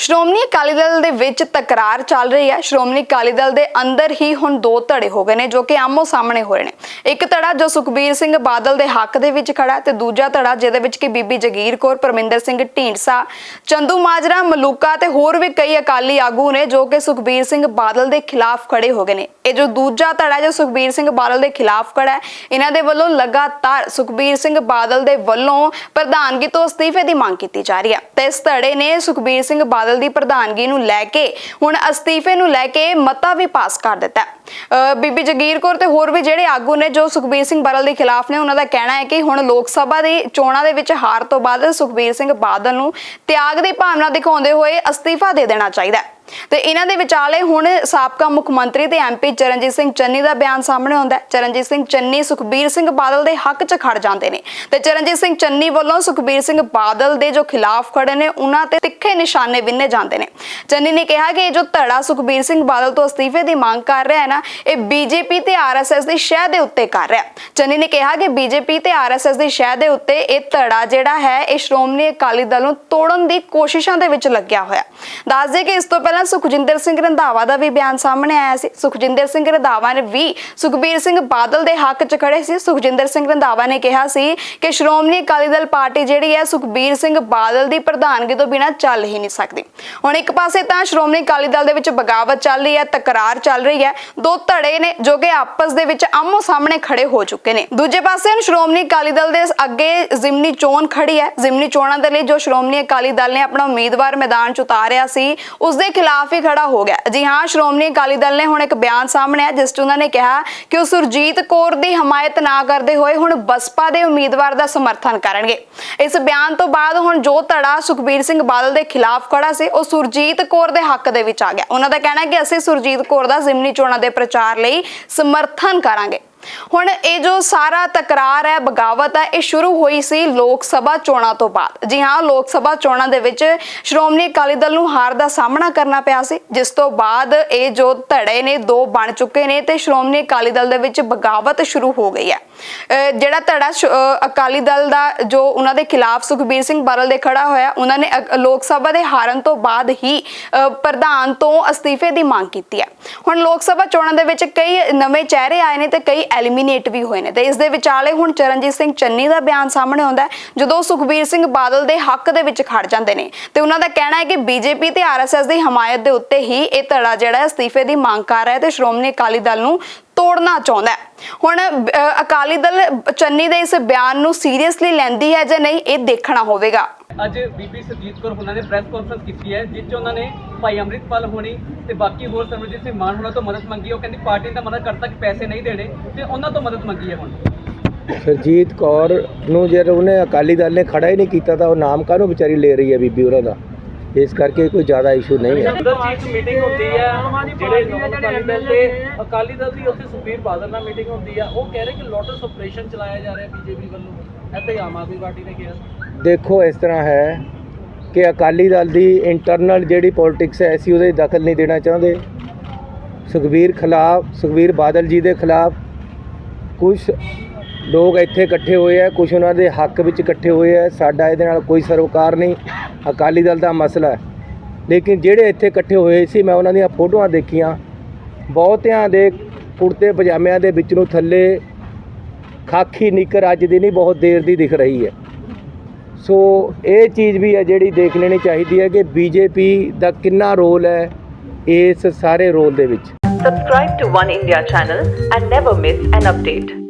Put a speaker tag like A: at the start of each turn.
A: ਸ਼੍ਰੋਮਣੀ ਅਕਾਲੀ ਦਲ ਦੇ ਵਿੱਚ ਤਕਰਾਰ ਚੱਲ ਰਹੀ ਹੈ। ਸ਼੍ਰੋਮਣੀ ਅਕਾਲੀ ਦਲ ਦੇ ਅੰਦਰ ਹੀ ਹੁਣ ਦੋ ਧੜੇ ਹੋ ਗਏ ਨੇ ਜੋ ਕਿ ਆਮੋ ਸਾਹਮਣੇ ਹੋ ਰਹੇ ਨੇ। ਇੱਕ ਧੜਾ ਜੋ ਸੁਖਬੀਰ ਸਿੰਘ ਬਾਦਲ ਦੇ ਹੱਕ ਦੇ ਵਿੱਚ ਖੜਾ ਤੇ ਦੂਜਾ ਧੜਾ ਜਿਹਦੇ ਵਿੱਚ ਕਿ ਬੀਬੀ ਜਗੀਰ ਕੌਰ, ਪਰਮਿੰਦਰ ਸਿੰਘ ਢੀਂਡਸਾ, ਚੰਦੂ ਮਾਜਰਾ, ਮਲੂਕਾ ਤੇ ਹੋਰ ਵੀ ਕਈ ਅਕਾਲੀ ਆਗੂ ਨੇ ਜੋ ਕਿ ਸੁਖਬੀਰ ਸਿੰਘ ਬਾਦਲ ਦੇ ਖਿਲਾਫ ਖੜੇ ਹੋ ਗਏ ਨੇ। ਇਹ ਜੋ ਦੂਜਾ ਧੜਾ ਜੋ ਸੁਖਬੀਰ ਸਿੰਘ ਬਾਦਲ ਦੇ ਖਿਲਾਫ ਖੜਾ ਹੈ, ਇਹਨਾਂ ਦੇ ਵੱਲੋਂ ਲਗਾਤਾਰ ਸੁਖਬੀਰ ਸਿੰਘ ਬਾਦਲ ਦੇ ਵੱਲੋਂ ਪ੍ਰਧਾਨਗੀ ਤੋਂ ਅਸਤੀਫੇ ਦੀ ਮੰਗ ਕੀਤੀ ਜਾ ਰਹੀ ਹੈ। ਤੇ ਇਸ ਧੜੇ ਨੇ ਸੁਖਬੀਰ ਸਿੰਘ ਬਾਦਲ ਦੀ ਪ੍ਰਧਾਨਗੀ ਨੂੰ ਲੈ ਕੇ, ਹੁਣ ਅਸਤੀਫੇ ਨੂੰ ਲੈ ਕੇ ਮਤਾ ਵੀ ਪਾਸ ਕਰ ਦਿੱਤਾ। ਅਹ ਬੀਬੀ ਜਗੀਰ ਕੌਰ ਤੇ ਹੋਰ ਵੀ ਜਿਹੜੇ ਆਗੂ ਨੇ ਜੋ ਸੁਖਬੀਰ ਸਿੰਘ ਬਾਦਲ ਦੇ ਖਿਲਾਫ ਨੇ, ਉਹਨਾਂ ਦਾ ਕਹਿਣਾ ਹੈ ਕਿ ਹੁਣ ਲੋਕ ਸਭਾ ਦੀ ਚੋਣਾਂ ਦੇ ਵਿੱਚ ਹਾਰ ਤੋਂ ਬਾਅਦ ਸੁਖਬੀਰ ਸਿੰਘ ਬਾਦਲ ਨੂੰ ਤਿਆਗ ਦੀ ਭਾਵਨਾ ਦਿਖਾਉਂਦੇ ਹੋਏ ਅਸਤੀਫਾ ਦੇ ਦੇਣਾ ਚਾਹੀਦਾ ਹੈ। ਤੇ ਇਹਨਾਂ ਦੇ ਵਿਚਾਲੇ ਹੁਣ ਸਾਬਕਾ ਮੁੱਖ ਮੰਤਰੀ ਤੇ ਐਮਪੀ ਚਰਨਜੀਤ ਸਿੰਘ ਚੰਨੀ ਦਾ ਬਿਆਨ ਸਾਹਮਣੇ ਆਉਂਦਾ ਹੈ। ਚਰਨਜੀਤ ਸਿੰਘ ਚੰਨੀ ਸੁਖਬੀਰ ਸਿੰਘ ਬਾਦਲ ਦੇ ਹੱਕ 'ਚ ਖੜ ਜਾਂਦੇ ਨੇ। ਤੇ ਚਰਨਜੀਤ ਸਿੰਘ ਚੰਨੀ ਵੱਲੋਂ ਸੁਖਬੀਰ ਸਿੰਘ ਬਾਦਲ ਦੇ ਜੋ ਖਿਲਾਫ ਖੜੇ ਨੇ, ਉਹਨਾਂ ਤੇ ਤਿੱਖੇ ਨਿਸ਼ਾਨੇ ਵਿੰਨੇ ਜਾਂਦੇ ਨੇ। ਚੰਨੀ ਨੇ ਕਿਹਾ ਕਿ ਇਹ ਜੋ ਧੜਾ ਸੁਖਬੀਰ ਸਿੰਘ ਬਾਦਲ ਤੋਂ ਅਸਤੀਫੇ ਦੀ ਮੰਗ ਕਰ ਰਿਹਾ ਹੈ ਨਾ, ਇਹ ਬੀਜੇਪੀ ਤੇ ਆਰਐਸਐਸ ਦੀ ਸ਼ਹਿ ਦੇ ਉੱਤੇ ਕਰ ਰਿਹਾ ਚੰਨੀ ਨੇ ਕਿਹਾ ਕਿ ਬੀਜੇਪੀ ਤੇ ਆਰਐਸਐਸ ਦੀ ਸ਼ਹਿ ਦੇ ਉੱਤੇ ਇਹ ਧੜਾ ਜਿਹੜਾ ਹੈ, ਇਹ ਸ਼੍ਰੋਮਣੀ ਅਕਾਲੀ ਦਲ ਨੂੰ ਤੋੜਨ ਦੀ ਕੋਸ਼ਿਸ਼ਾਂ ਦੇ ਵਿੱਚ ਲੱਗਿਆ ਹੋਇਆ ਦੱਸ ਦੇ ਕਿ ਇਸ ਤੋਂ ਪਹਿਲਾਂ ਸੁਖਜਿੰਦਰ ਸਿੰਘ ਰੰਧਾਵਾ ਦਾ ਵੀ ਬਿਆਨ ਸਾਹਮਣੇ ਆਇਆ ਸੀ। ਸੁਖਜਿੰਦਰ ਸਿੰਘ ਰੰਧਾਵਾ ਨੇ ਵੀ ਸੁਖਬੀਰ ਸਿੰਘ ਬਾਦਲ ਦੇ ਹੱਕ 'ਚ ਖੜੇ ਸੀ। ਸੁਖਜਿੰਦਰ ਸਿੰਘ ਰੰਧਾਵਾ ਨੇ ਕਿਹਾ ਸੀ ਕਿ ਸ਼੍ਰੋਮਣੀ ਅਕਾਲੀ ਦਲ ਪਾਰਟੀ ਜਿਹੜੀ ਹੈ, ਸੁਖਬੀਰ ਸਿੰਘ ਬਾਦਲ ਦੀ ਪ੍ਰਧਾਨਗੀ ਤੋਂ ਬਿਨਾਂ ਚੱਲ ਹੀ ਨਹੀਂ ਸਕਦੀ। ਹੁਣ ਇੱਕ ਪਾਸੇ ਤਾਂ ਸ਼੍ਰੋਮਣੀ ਅਕਾਲੀ ਦਲ ਦੇ ਵਿੱਚ ਬਗਾਵਤ ਚੱਲ ਰਹੀ ਹੈ, ਤਕਰਾਰ ਚੱਲ ਰਹੀ ਹੈ। ਦੋ ਧੜੇ ਨੇ ਜੋ ਕਿ ਆਪਸ ਦੇ ਵਿੱਚ ਆਮੋ ਸਾਹਮਣੇ ਖੜੇ ਹੋ ਚੁੱਕੇ ਨੇ। ਦੂਜੇ ਪਾਸੇ ਹੁਣ ਸ਼੍ਰੋਮਣੀ ਅਕਾਲੀ ਦਲ ਦੇ ਅੱਗੇ ਜ਼ਿਮਨੀ ਚੋਣ ਖੜੀ ਹੈ। ਜ਼ਿਮਨੀ ਚੋਣਾਂ ਦੇ ਲਈ ਜੋ ਸ਼੍ਰੋਮਣੀ ਅਕਾਲੀ ਦਲ ਨੇ ਆਪਣਾ ਉਮੀਦਵਾਰ ਮੈਦਾਨ 'ਚ ਉਤਾਰਿਆ ਸੀ, ਉਸ ਦੇ ਖਿਲਾਫ ਹੀ ਖੜਾ ਹੋ ਗਿਆ। ਜੀ ਹਾਂ, ਸ਼੍ਰੋਮਣੀ ਅਕਾਲੀ ਦਲ ਨੇ ਹੁਣ ਇੱਕ ਬਿਆਨ ਸਾਹਮਣੇ ਆਇਆ, ਜਿਸ 'ਚ ਉਹਨਾਂ ਨੇ ਕਿਹਾ ਕਿ ਉਹ ਸੁਰਜੀਤ ਕੌਰ ਦੀ ਹਮਾਇਤ ਨਾ ਕਰਦੇ ਹੋਏ ਹੁਣ ਬਸਪਾ ਦੇ ਉਮੀਦਵਾਰ ਦਾ ਸਮਰਥਨ ਕਰਨਗੇ। ਇਸ ਬਿਆਨ ਤੋਂ ਬਾਅਦ ਹੁਣ ਜੋ ਧੜਾ ਸੁਖਬੀਰ ਸਿੰਘ ਬਾਦਲ ਦੇ ਖਿਲਾਫ ਖੜਾ ਸੀ, ਉਹ ਸੁਰਜੀਤ ਕੌਰ ਦੇ ਹੱਕ ਦੇ ਵਿੱਚ ਆ ਗਿਆ। ਉਹਨਾਂ ਦਾ ਕਹਿਣਾ ਹੈ ਕਿ ਅਸੀਂ ਸੁਰਜੀਤ ਕੌਰ ਦਾ ਜ਼ਿਮਨੀ ਚੋਣਾਂ ਦੇ ਪ੍ਰਚਾਰ ਲਈ ਸਮਰਥਨ ਕਰਾਂਗੇ। ਹੁਣ ਇਹ ਜੋ ਸਾਰਾ ਤਕਰਾਰ ਹੈ, ਬਗਾਵਤ ਹੈ, ਇਹ ਸ਼ੁਰੂ ਹੋਈ ਸੀ ਲੋਕ ਸਭਾ ਚੋਣਾਂ ਤੋਂ ਬਾਅਦ। ਜੀ ਹਾਂ, ਲੋਕ ਸਭਾ ਚੋਣਾਂ ਦੇ ਵਿੱਚ ਸ਼੍ਰੋਮਣੀ ਅਕਾਲੀ ਦਲ ਨੂੰ ਹਾਰ ਦਾ ਸਾਹਮਣਾ ਕਰਨਾ ਪਿਆ ਸੀ। ਜਿਸ ਤੋਂ ਬਾਅਦ ਇਹ ਜੋ ਧੜੇ ਨੇ, ਦੋ ਬਣ ਚੁੱਕੇ ਨੇ ਤੇ ਸ਼੍ਰੋਮਣੀ ਅਕਾਲੀ ਦਲ ਦੇ ਵਿੱਚ ਬਗਾਵਤ ਸ਼ੁਰੂ ਹੋ ਗਈ ਹੈ। ਜਿਹੜਾ ਧੜਾ ਅਕਾਲੀ ਦਲ ਦਾ ਜੋ ਉਹਨਾਂ ਦੇ ਖਿਲਾਫ ਸੁਖਬੀਰ ਸਿੰਘ ਬਾਦਲ ਦੇ ਖੜਾ ਹੋਇਆ, ਉਹਨਾਂ ਨੇ ਲੋਕ ਸਭਾ ਦੇ ਹਾਰਨ ਤੋਂ ਬਾਅਦ ਹੀ ਪ੍ਰਧਾਨ ਤੋਂ ਅਸਤੀਫੇ ਦੀ ਮੰਗ ਕੀਤੀ ਹੈ। ਹੁਣ ਲੋਕ ਸਭਾ ਚੋਣਾਂ ਦੇ ਵਿੱਚ ਕਈ ਨਵੇਂ ਚਿਹਰੇ ਆਏ ਨੇ ਤੇ ਕਈ ਐਲੀਮੀਨੇਟ ਵੀ ਹੋਏ ਨੇ। ਤੇ ਇਸ ਦੇ ਵਿਚਾਲੇ ਹੁਣ ਚਰਨਜੀਤ ਸਿੰਘ ਚੰਨੀ ਦਾ ਬਿਆਨ ਸਾਹਮਣੇ ਆਉਂਦਾ ਹੈ, ਜਦੋਂ ਸੁਖਬੀਰ ਸਿੰਘ ਬਾਦਲ ਦੇ ਹੱਕ ਦੇ ਵਿੱਚ ਖੜ ਜਾਂਦੇ ਨੇ। ਤੇ ਉਹਨਾਂ ਦਾ ਕਹਿਣਾ ਹੈ ਕਿ ਬੀਜੇਪੀ ਤੇ ਆਰਐਸਐਸ ਦੀ ਹਮਾਇਤ ਦੇ ਉੱਤੇ ਹੀ ਇਹ ਧੜਾ ਜਿਹੜਾ ਅਸਤੀਫੇ ਦੀ ਮੰਗ ਕਰ ਰਿਹਾ ਹੈ ਤੇ ਸ਼੍ਰੋਮਣੀ ਅਕਾਲੀ ਦਲ ਨੂੰ ਤੋੜਨਾ ਚਾਹੁੰਦਾ ਹੈ। ਹੁਣ ਅਕਾਲੀ ਦਲ ਚੰਨੀ ਦੇ ਇਸ ਬਿਆਨ ਨੂੰ ਸੀਰੀਅਸਲੀ ਲੈਂਦੀ ਹੈ ਜਾਂ ਨਹੀਂ ਇਹ ਦੇਖਣਾ ਹੋਵੇਗਾ।
B: ਅੱਜ ਬੀਬੀ ਸਰਜੀਤ ਕੌਰ ਉਹਨਾਂ ਨੇ ਪ੍ਰੈਸ ਕਾਨਫਰੰਸ ਕੀਤੀ ਹੈ ਜਿਸ 'ਚ ਉਹਨਾਂ ਨੇ ਭਾਈ ਅੰਮ੍ਰਿਤਪਾਲ ਹੋਣੀ ਤੇ ਬਾਕੀ ਹੋਰ ਸਰਵਜੀਤ ਸਿੰਘ ਮਾਨ ਹੋਣਾ ਤੋਂ ਮਦਦ ਮੰਗੀ। ਉਹ ਕਹਿੰਦੀ ਪਾਰਟੀ ਨੇ ਤਾਂ ਮਦਦ ਕਰਤਾ ਕਿ ਪੈਸੇ ਨਹੀਂ ਦੇਣੇ ਤੇ ਉਹਨਾਂ ਤੋਂ ਮਦਦ ਮੰਗੀ ਹੈ ਹੁਣ।
C: ਸਰਜੀਤ ਕੌਰ ਨੂੰ ਜੇ ਉਹਨੇ ਅਕਾਲੀ ਦਲ ਨੇ ਖੜਾ ਹੀ ਨਹੀਂ ਕੀਤਾ ਤਾਂ ਉਹ ਨਾਮ ਕਾਹਨੂੰ ਵਿਚਾਰੀ ਲੈ ਰਹੀ ਹੈ ਬੀਬੀ ਉਹਨਾਂ ਦਾ? ਇਸ ਕਰਕੇ ਕੋਈ ਜ਼ਿਆਦਾ ਇਸ਼ੂ ਨਹੀਂ ਹੈ।
B: ਅੰਦਰ ਚੀਫ ਮੀਟਿੰਗ ਹੁੰਦੀ ਹੈ ਜਿਹੜੇ ਲੋਕ ਅਕਾਲੀ ਦਲ ਤੇ ਅਕਾਲੀ ਦਲ ਦੀ ਉੱਥੇ ਸੁਖਬੀਰ ਬਾਦਲ ਨਾਲ ਮੀਟਿੰਗ ਹੁੰਦੀ ਹੈ ਉਹ ਕਹਿ ਰਹੇ ਕਿ ਲੋਟਸ ਆਪਰੇਸ਼ਨ ਚਲਾਇਆ ਜਾ ਰਿਹਾ ਬੀਜੇਪੀ ਵੱਲੋਂ। ਇੱਥੇ ਆਮ ਆਦਮੀ ਪਾਰਟੀ ਨੇ ਕਿਹਾ।
C: ਦੇਖੋ ਇਸ ਤਰ੍ਹਾਂ ਹੈ ਕਿ ਅਕਾਲੀ ਦਲ ਦੀ ਇੰਟਰਨਲ ਜਿਹੜੀ ਪੋਲਿਟਿਕਸ ਹੈ ਅਸੀਂ ਉਹਦੇ ਦਖਲ ਨਹੀਂ ਦੇਣਾ ਚਾਹੁੰਦੇ। ਸੁਖਬੀਰ ਖਿਲਾਫ ਸੁਖਬੀਰ ਬਾਦਲ ਜੀ ਦੇ ਖਿਲਾਫ ਕੁਝ ਲੋਕ ਇੱਥੇ ਇਕੱਠੇ ਹੋਏ ਆ ਕੁਝ ਉਹਨਾਂ ਦੇ ਹੱਕ ਵਿੱਚ ਇਕੱਠੇ ਹੋਏ ਆ ਸਾਡਾ ਇਹਦੇ ਨਾਲ ਕੋਈ ਸਰੋਕਾਰ ਨਹੀਂ। ਅਕਾਲੀ ਦਲ ਦਾ ਮਸਲਾ ਹੈ। ਲੇਕਿਨ ਜਿਹੜੇ ਇੱਥੇ ਇਕੱਠੇ ਹੋਏ ਸੀ, ਮੈਂ ਉਹਨਾਂ ਦੀਆਂ ਫੋਟੋਆਂ ਦੇਖੀਆਂ। ਬਹੁਤਿਆਂ ਦੇ ਕੁੜਤੇ ਪਜਾਮਿਆਂ ਦੇ ਵਿੱਚ ਨੂੰ ਥੱਲੇ ਖਾਕੀ ਨਿੱਕਰ ਅੱਜ ਦੀ ਨਹੀਂ, ਬਹੁਤ ਦੇਰ ਦੀ ਦਿਖ ਰਹੀ ਹੈ। ਸੋ ਇਹ ਚੀਜ਼ ਵੀ ਹੈ ਜਿਹੜੀ ਦੇਖ ਲੈਣੀ ਚਾਹੀਦੀ ਹੈ ਕਿ ਬੀਜੇਪੀ ਦਾ ਕਿੰਨਾ ਰੋਲ ਹੈ ਇਸ ਸਾਰੇ ਰੋਲ ਦੇ ਵਿੱਚ।
D: Subscribe to One India channel and never miss an update.